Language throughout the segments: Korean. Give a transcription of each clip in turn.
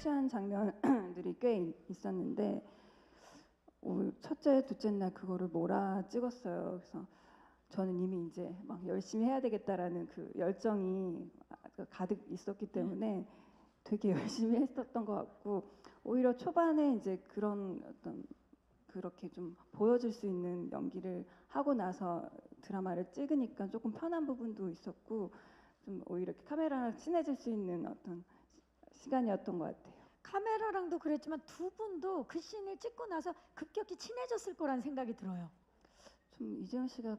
터치한 장면들이 꽤 있- 있었는데 오, 첫째, 둘째 날 그거를 몰아 찍었어요. 그래서 저는 이미 이제 막 열심히 해야 되겠다라는 그 열정이 가득 있었기 때문에 되게 열심히 했었던 것 같고 오히려 초반에 이제 그런 어떤 그렇게 좀 보여줄 수 있는 연기를 하고 나서 드라마를 찍으니까 조금 편한 부분도 있었고 좀 오히려 카메라랑 친해질 수 있는 어떤 시- 시간이었던 것 같아요. 카메라랑도 그랬지만 두 분도 그 씬을 찍고 나서 급격히 친해졌을 거란 생각이 들어요. 좀 이재훈 씨가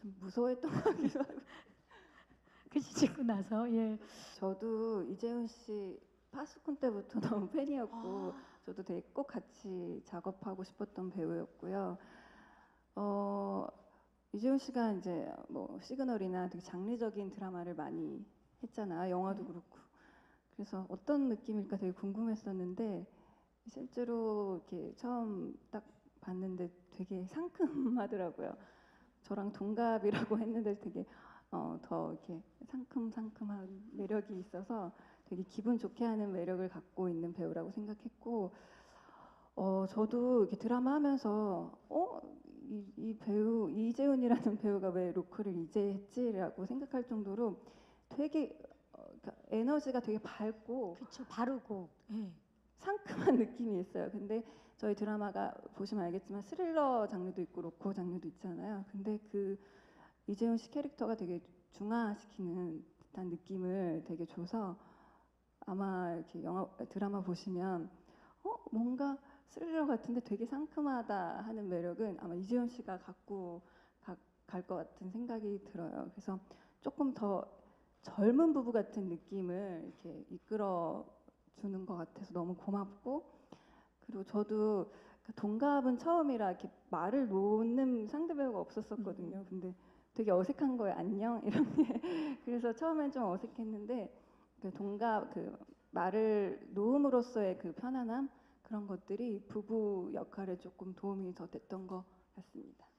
좀 무서워했던 것 같기도 하고 그시 찍고 나서 예. 저도 이재훈 씨 파스콘 때부터 너무 팬이었고 아. 저도 되게 꼭 같이 작업하고 싶었던 배우였고요. 어, 이재훈 씨가 이제 뭐 시그널이나 되게 장르적인 드라마를 많이 했잖아요. 영화도 그렇고. 그래서 어떤 느낌일까 되게 궁금했었는데 실제로 이렇게 처음 딱 봤는데 되게 상큼하더라고요. 저랑 동갑이라고 했는데 되게 어, 더 이렇게 상큼상큼한 매력이 있어서 되게 기분 좋게 하는 매력을 갖고 있는 배우라고 생각했고 어, 저도 이렇게 드라마 하면서 어, 이, 이 배우 이재훈이라는 배우가 왜 로크를 이제 했지라고 생각할 정도로 되게 어, 그러니까 에너지가 되게 밝고 그렇죠. 바르고. 예. 상큼한 느낌이 있어요. 근데 저희 드라마가 보시면 알겠지만 스릴러 장르도 있고 로코 장르도 있잖아요. 근데 그 이재훈 씨 캐릭터가 되게 중화시키는 듯한 느낌을 되게 줘서 아마 이렇게 영화 드라마 보시면 어 뭔가 스릴러 같은데 되게 상큼하다 하는 매력은 아마 이재훈 씨가 갖고 갈 것 같은 생각이 들어요. 그래서 조금 더 젊은 부부 같은 느낌을 이렇게 이끌어 주는 것 같아서 너무 고맙고 그리고 저도 그 동갑은 처음이라 이렇게 말을 놓는 상대 배우가 없었었거든요. 근데 되게 어색한 거예요. 안녕 이런 게. 그래서 처음엔 좀 어색했는데 그 동갑 그 말을 놓음으로써의 그 편안함 그런 것들이 부부 역할에 조금 도움이 더 됐던 것 같습니다.